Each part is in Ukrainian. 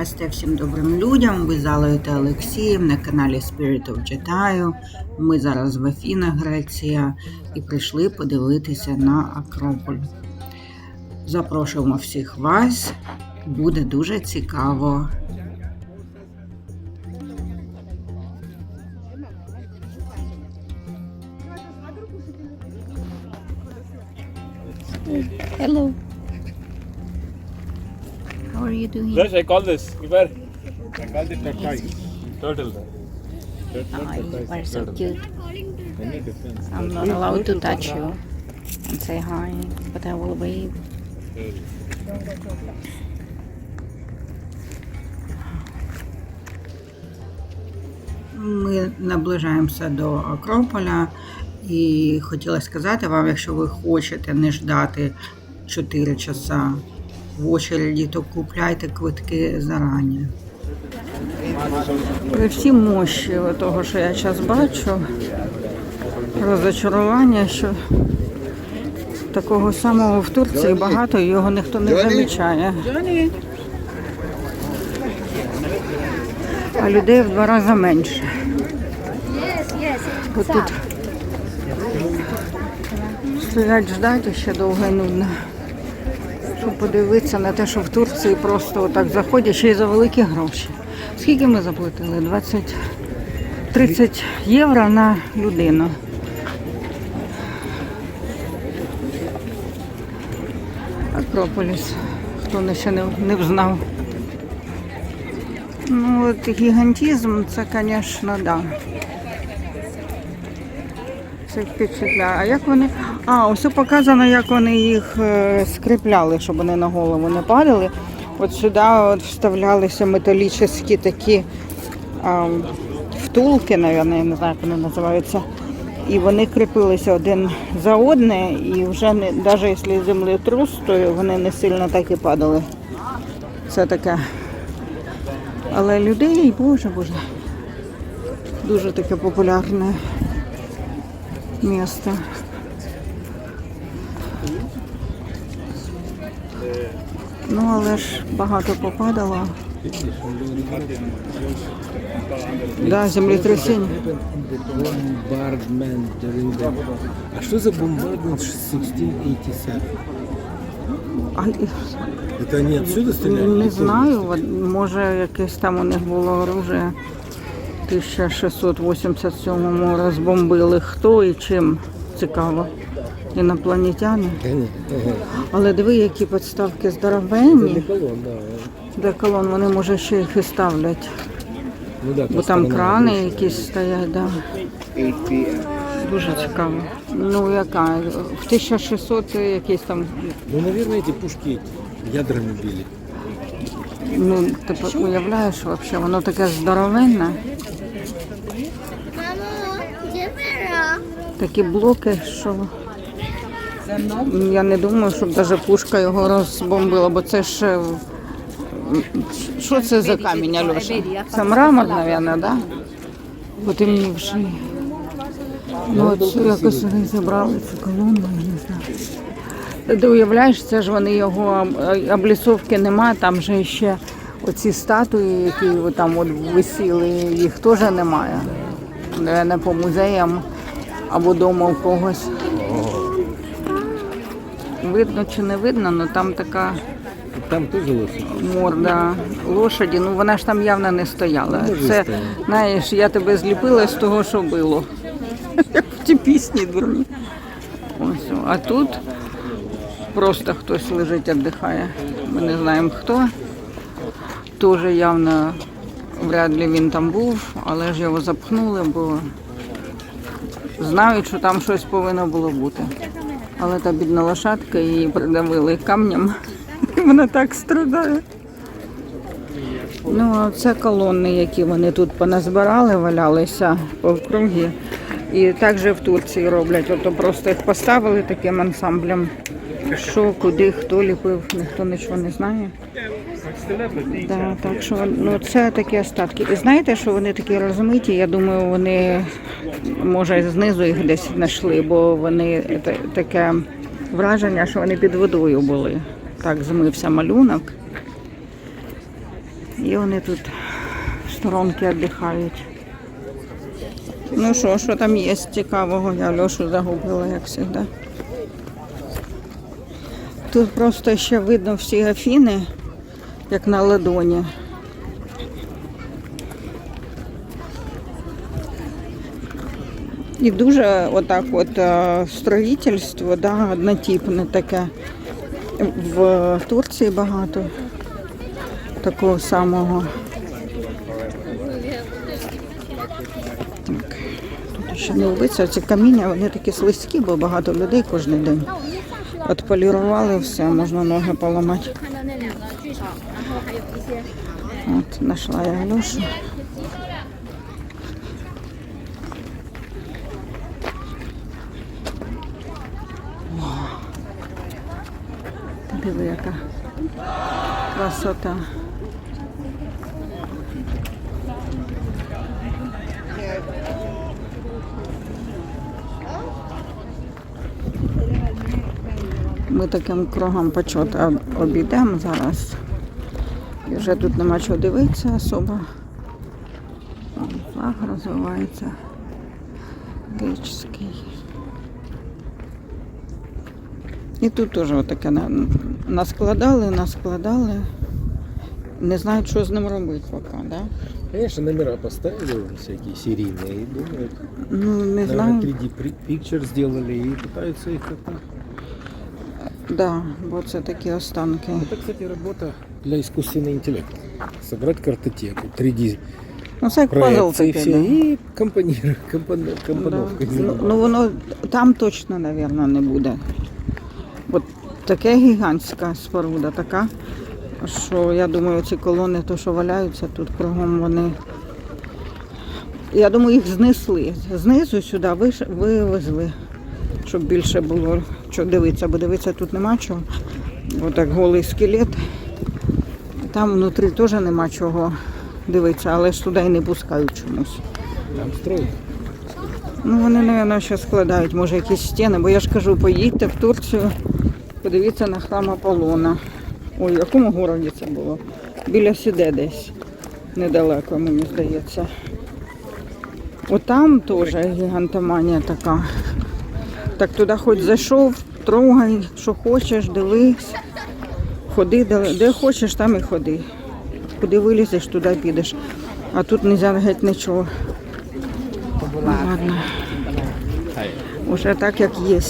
Намасте всім добрим людям. Ви з та Олексієм на каналі Spirit of Jedi. Ми зараз в Афінах, Греція, і прийшли подивитися на Акрополь. Запрошуємо всіх вас. Буде дуже цікаво. Hello. Are you doing? Yes, I call this. Where? I call it tortoise. Turtle. Ah, you are so cute. I'm not allowed to touch you and say hi, but I will wave. Ми наближаємося до Акрополя і хотіла сказати вам, якщо ви хочете не ждати 4 часа в очереді, то купляйте квитки зарані. При всій мощі того, що я зараз бачу, розочарування, що такого самого в Турції багато, і його ніхто не замічає. А людей в два рази менше. Бо тут стоять ждати ще довго і нудно. Щоб подивитися на те, що в Турції просто отак заходять ще й за великі гроші. Скільки ми заплатили? 20 30 євро на людину. Акрополіс. Хто не ще не, не взнав. Ну, от гігантизм, це, звісно, да. Це впечатляє. А як вони. А, ось показано, як вони їх е, скріпляли, щоб вони на голову не падали. От сюди от вставлялися металічні такі а, втулки, мабуть, я не знаю, як вони називаються. І вони кріпилися один за одне, і вже не, навіть якщо землетрус, то вони не сильно так і падали. Це таке. Але людей, боже, боже, дуже таке популярне місто. Ну, але ж багато попадало. Да, землетрясіння. А що за бомбардмент 1687? А, Это они отсюда стреляли? не знаю, може якесь там у них було оружие. В 1687-му розбомбили хто і чим цікаво. Інопланетяни. Але диви, які підставки здоровенні. Де колон вони може ще їх і ставлять. Ну да, Бо там крани якісь стоять, да. Дуже цікаво. Ну яка? В 1600 якийсь там, Ну, наверное, эти пушки ядрами били. ну ти уявляєш, взагалі, воно таке здоровенне. Мамо, де пера? Такі блоки, що я не думаю, щоб навіть пушка його розбомбила, бо це ж. Що це за камінь, Альоша? Це мрамор, мабуть, да? Потемнівший. Ну, от якось вони зібрали цю колону, я не знаю. Ти уявляєш, це ж вони його облісовки нема, там же ще оці статуї, які там от висіли, їх теж немає. Не по музеям або вдома у когось. Видно чи не видно, але там така Там тоже лошадь. морда лошаді, ну вона ж там явно не стояла. Це, знаєш, я тебе зліпила з того, що було. Як в ті пісні дурні. Ось, а тут просто хтось лежить, віддихає. Ми не знаємо хто. Теж явно вряд ли він там був, але ж його запхнули, бо знають, що там щось повинно було бути. Але та бідна лошадка її придавили камнем. Вона так страдає. Ну, а це колони, які вони тут поназбирали, валялися по округі. І же в Турції роблять. Ото просто їх поставили таким ансамблем. Що, куди, хто ліпив, ніхто нічого не знає. Да, так що ну, це такі остатки. І знаєте, що вони такі розмиті? Я думаю, вони може знизу їх десь знайшли, бо вони таке враження, що вони під водою були. Так змився малюнок. І вони тут сторонки віддихають. Ну що, що там є цікавого? Я Льошу загубила, як завжди. Тут просто ще видно всі афіни, як на ладоні. І дуже отак от е, строїтельство, да, однотипне таке. В Турції багато такого самого. Так, тут ще не вбиться. Ці каміння, вони такі слизькі, бо багато людей кожен день. От полірували все, можна ноги поламати. От, знайшла я. О, Диви, красота. Ми таким кругом почоту обійдемо зараз. І вже тут нема чого дивитися особо. Вон Флаг розвивається. Греческий. І тут теж отаке на- наскладали, наскладали. Не знають, що з ним робити поки, да? Конечно, номера поставили всякие серийные и думают, Ну, не наверное, знаю. 3D при- picture сделали и пытаются их как-то... Да, бо це такі останки. Это, кстати, работа для искусственного интеллекта. Собрать картотеку, 3D Ну, це як пазл такий. все да. и компонировать, компон, Да. Ну, ну воно там точно, мабуть, не буде. От таке гігантська споруда, така, що я думаю, ці колони, то, що валяються тут кругом, вони. Я думаю, їх знесли. Знизу сюди виш- вивезли, щоб більше було що дивитися, бо дивитися тут нема чого. Отак голий скелет. Там внутрі теж нема чого дивитися, але ж туди і не пускають чомусь. Там. Ну, вони, мабуть, ще складають, може, якісь стіни, бо я ж кажу, поїдьте в Турцію, подивіться на храм Аполлона. Ой, в якому городі це було? Біля Сіде десь. Недалеко, мені здається. Отам теж гігантоманія така. Так туди хоч зайшов, трогай, що хочеш, дивись. Ходи, де, де хочеш, там і ходи. Куди вилізеш, туди підеш. А тут не можна геть нічого. Ладно. Уже так, як є.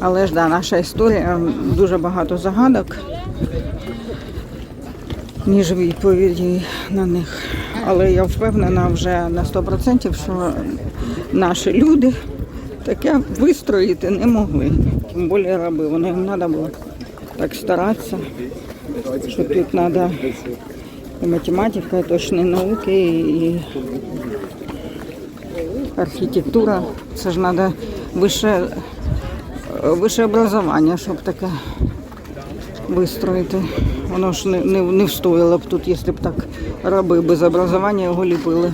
Але ж да, наша історія дуже багато загадок, ніж відповіді на них. Але я впевнена вже на 100%, що наші люди таке вистроїти не могли. Тим більше раби, вони їм треба було так старатися, що тут треба і математика, і точні науки, і архітектура. Це ж треба вище, вище образування, щоб таке вистроїти. Воно ж не, не, не встояло б тут, якщо б так раби без образування його ліпили.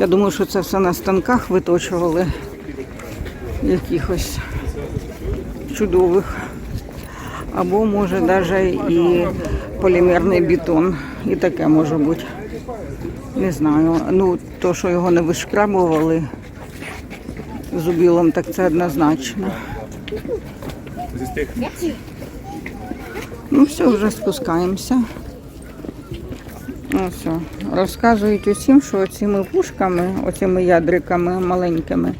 Я думаю, що це все на станках виточували якихось чудових. Або може навіть і полімерний бетон. І таке може бути. Не знаю. Ну, то, що його не вишкрабували зубілом, так це однозначно. Ну, все, вже спускаємося. Ну, все. Розказують усім, що цими пушками, оцими ядриками маленькими,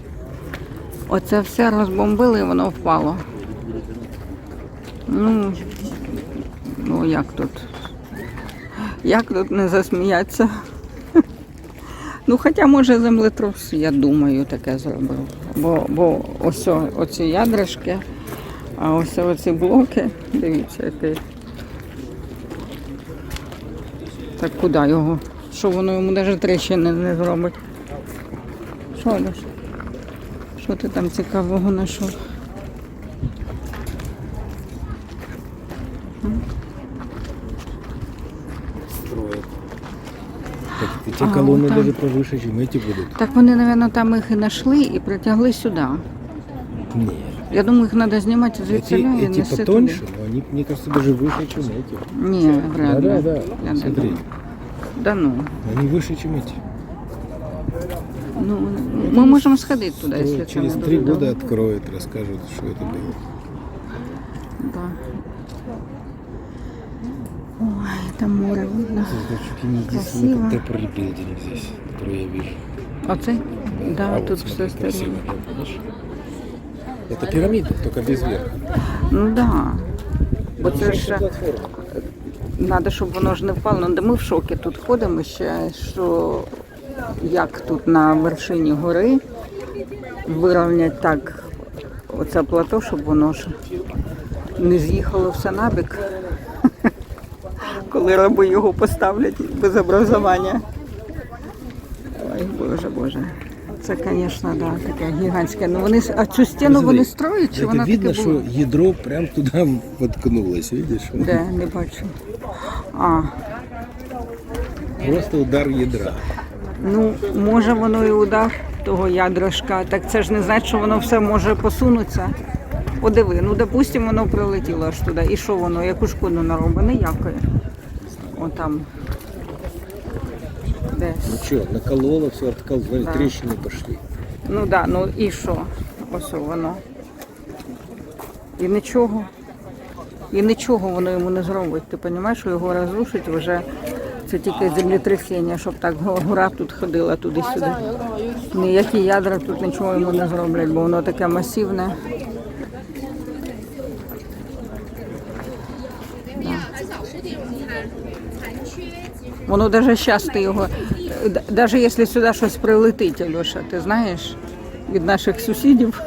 оце все розбомбили і воно впало. Ну, ну як тут? Як тут не засміятися? Ну, хоча, може, землетрус, я думаю, таке зробив. Бо, бо ось оці ядришки, а ось оці блоки, дивіться, який. Так куди його? Що воно йому навіть тріщини не зробить? Що, Леш? Що ти там цікавого знайшов? строят. Так, эти А, колонны вот там. даже повыше, чем эти будут. Так вони, мабуть, там їх і знайшли і притягли сюди. Нет. Я думаю, їх треба знімати звідси Эти, і эти нести туди. потоньше, но они, мне кажется, даже выше, чем эти. Ні, вряд ли. Да, да, да. не Смотри. Да ну. они выше, чем эти. Ну, ми можемо сходити туди, Скоро, якщо через три года добре. откроют, расскажут, что это было. Да. Ой, там море видно. Это чуть ли не единственный здесь, который я вижу. Оцей? Да, А вот тут смотри, все да, видишь? Это пирамида, только без верха. Ну да. Бо це ж треба, щоб воно ж не впало. Ну, ми в шокі тут ходимо ще, що як тут на вершині гори вирівнять так оце плато, щоб воно ж не з'їхало все набік. Коли раби його поставлять без образування. Ой, Боже, Боже. Це, звісно, да, таке гігантське. Ну вони а цю стіну вони строять, чи вона видно, таке була? что ядро прям туда воткнулось, видишь? Де, не бачу. А, Просто удар ядра. ну може воно і удар того ядрашка. Так це ж не значить, що воно все може посунутися. Подиви, ну допустимо, воно прилетіло аж туди. І що воно? Яку шкоду наробить? Ніякої. Отам. Десь. Ну что, накололо, все откол, смотри, Да. трещины пошли. Ну да, ну і що? Ось воно. І нічого. І нічого воно йому не зробить. Ти розумієш, що його розрушить вже це тільки землетрясіння, щоб так гора тут ходила туди-сюди. Ніякі ядра тут нічого йому не зроблять, бо воно таке масивне. Воно навіть зараз ти його, навіть якщо сюди щось прилетить, Альоша, ти знаєш, від наших сусідів,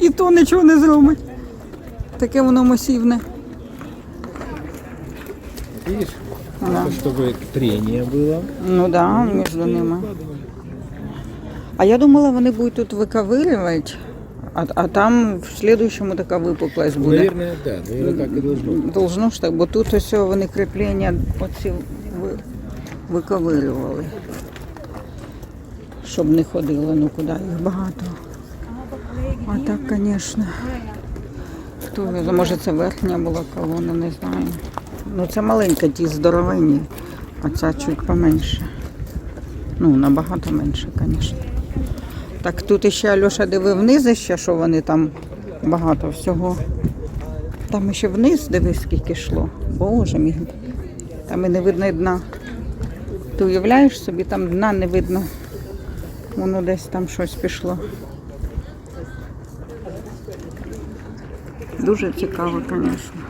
і то нічого не зробить. Таке воно масивне. Видишь? Да. Чтобы трение было. Ну так, да, між ними. А я думала, вони будуть тут виковирювати, а, а там в слідуючому така випуклость буде. Наверное, да, наверное, так и должно быть. Должно ж так, бо тут ось вони кріплення оці ви- виковирювали. Щоб не ходило, ну куди їх багато. А так, звісно. Хто може це верхня була колона, не знаю. Ну це маленька, ті здоровенні, а ця чуть поменше. Ну, набагато менше, звісно. Так тут ще Альоша дивив вниз ще, що вони там багато всього. Там ще вниз, дивись, скільки йшло. Боже мій. Там і не видно дна. Ти уявляєш собі, там дна не видно. Воно десь там щось пішло. Дуже цікаво, звісно.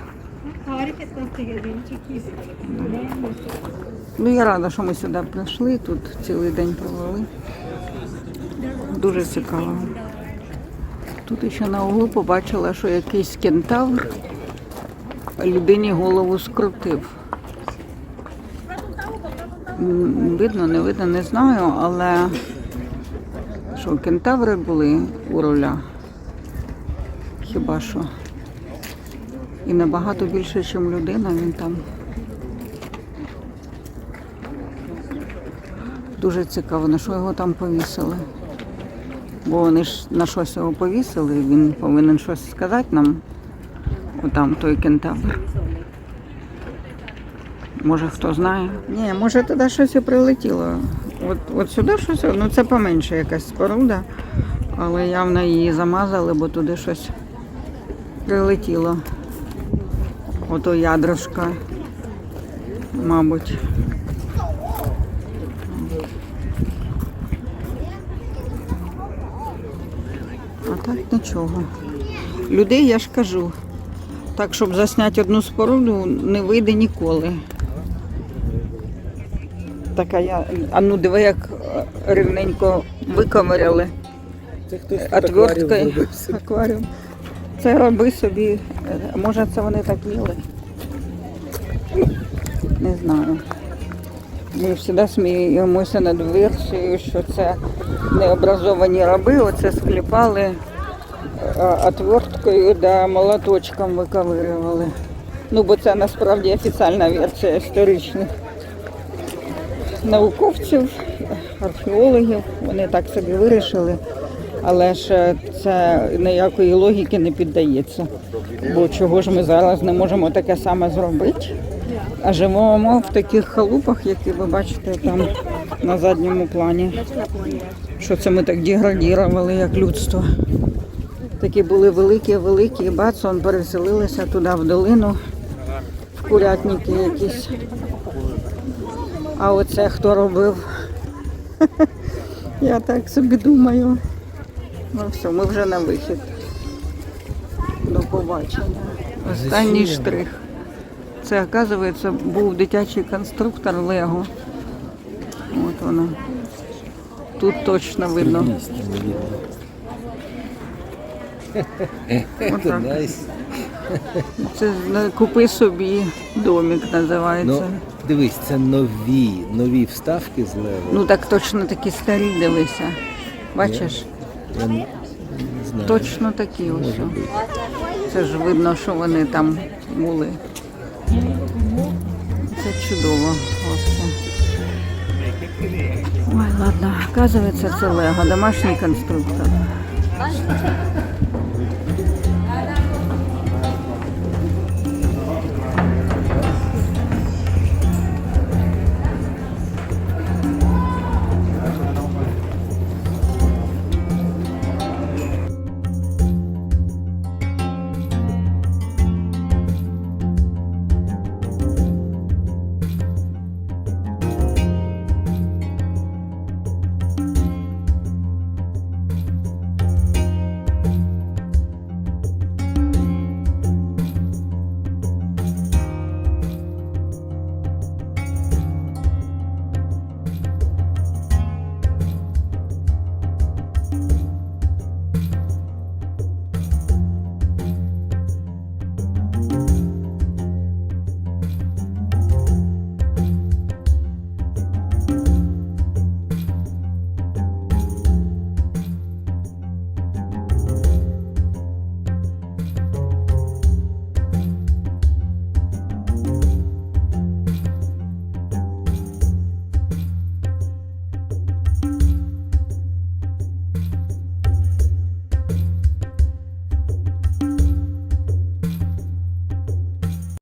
Ну, я рада, що ми сюди прийшли, тут цілий день провели. Дуже цікаво. Тут ще на углу побачила, що якийсь кентавр людині голову скрутив. Видно, не видно, не знаю, але що кентаври були у ролях. Хіба що. І набагато більше, ніж людина він там. Дуже цікаво, на що його там повісили. Бо вони ж на щось його повісили, він повинен щось сказати нам. Отам той кентавр. Може хто знає? Ні, може туди щось прилетіло. От, от сюди щось, ну це поменше якась споруда, але явно її замазали, бо туди щось прилетіло. Ото ядрошка, мабуть. А так нічого. Людей я ж кажу. Так, щоб засняти одну споруду, не вийде ніколи. Така я. А ну диви, як е, рівненько виковиряли Це хтось тут отверткою. акваріум зробив. Акваріум. Це роби собі. Е, Може це вони так їли? Не знаю. Ми завжди сміємося над версією, що це необразовані раби, оце скліпали е, отверткою да молоточком виковирювали. Ну, бо це насправді офіційна версія історичних науковців, археологів. Вони так собі вирішили. Але ж е, це ніякої логіки не піддається. Бо чого ж ми зараз не можемо таке саме зробити? А живемо в таких халупах, які ви бачите там на задньому плані. Що це ми так деградірували, як людство. Такі були великі, великі, і бац, он переселилися туди в долину, курятники якісь. А оце хто робив? Я так собі думаю. Ну все, ми вже на вихід. До побачення. Останній штрих. Це, оказується, був дитячий конструктор Лего. От воно. Тут точно видно. Листья не Це купи собі домик називається. Ну, дивись, це нові, нові вставки з лево. Ну так точно такі старі дивися. Бачиш? Я не, не знаю. Точно такі ось. Це ж видно, що вони там були. Це чудово. Ой, ладно, оказується, це Лего, домашній конструктор.